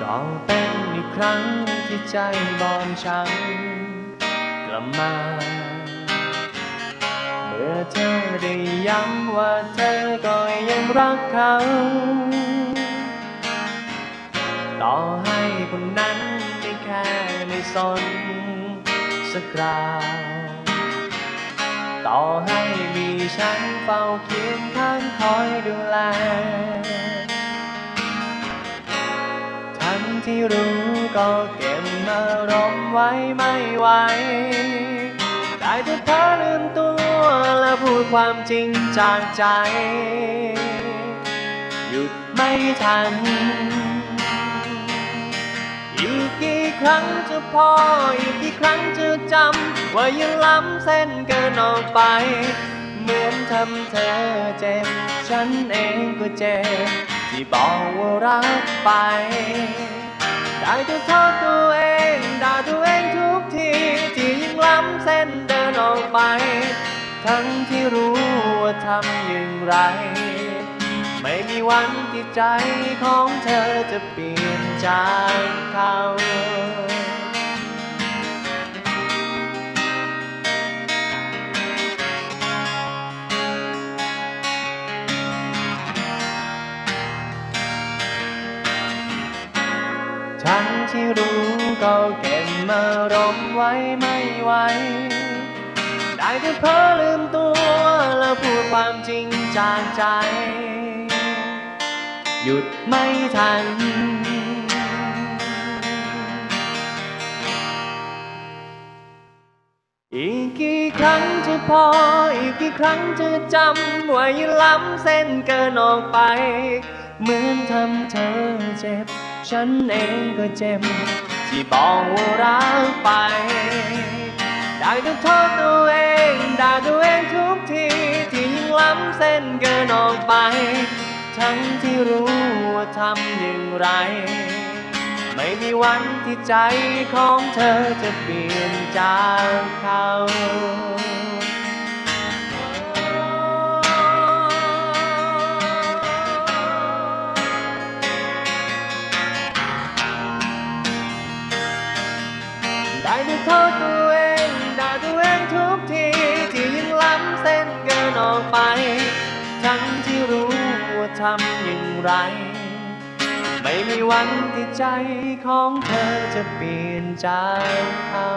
ก็เป็นอีกครั้งที่ใจบอมช้ำกลับมา เมื่อเธอได้ย้ำว่าเธอก็ยังรักเขา ต่อให้คนนั้นไม่แค่ไม่สนสักคราว ต่อให้มีฉันเฝ้าเคียงข้างคอยดูแล ที่รู้ก็เก็บอารมณ์ไว้ไม่ไหวได้แต่เธอลืมตัว และพูดความจริงจากใจ หยุดไม่ทัน อีกกี่ครั้งจะพอ อีกกี่ครั้งจะจำ ว่ายังล้ำเส้นเกินออกไป เหมือนทำเธอเจ็บ ฉันเองก็เจ็บที่บอกว่ารักไป ได้แต่โทษตัวเองด่าตัวเองทุกทีที่ยังล้ำเส้นเดินออกไป ทั้งที่รู้ว่าทำอย่างไร ไม่มีวันที่ใจของเธอจะเปลี่ยนจากเขา ที่รู้ก็เก็บมารมไว้ไม่ไหว ได้แต่เพ้อลืมตัวแล้วพูดความจริงจากใจ หยุดไม่ทัน อีกกี่ครั้งจะพอ อีกกี่ครั้งจะจำว่ายังล้ำเส้นเกินออกไป เหมือนทำเธอเจ็บ ฉันเองก็เจ็บ ที่บอกว่ารักไปได้แต่โทษตัวเองด่าตัวเองทุกที ที่ยังล้ำเส้นเกินออกไป ทั้งที่รู้ว่าทำอย่างไร ไม่มีวันที่ใจของเธอจะเปลี่ยนจากเขา โทษตัวเองด่าตัวเองทุกทีที่ยังล้ำเส้นเกินออกไป ทั้งที่รู้ว่าทำอย่างไร ไม่มีวันที่ใจของเธอจะเปลี่ยนจากเขา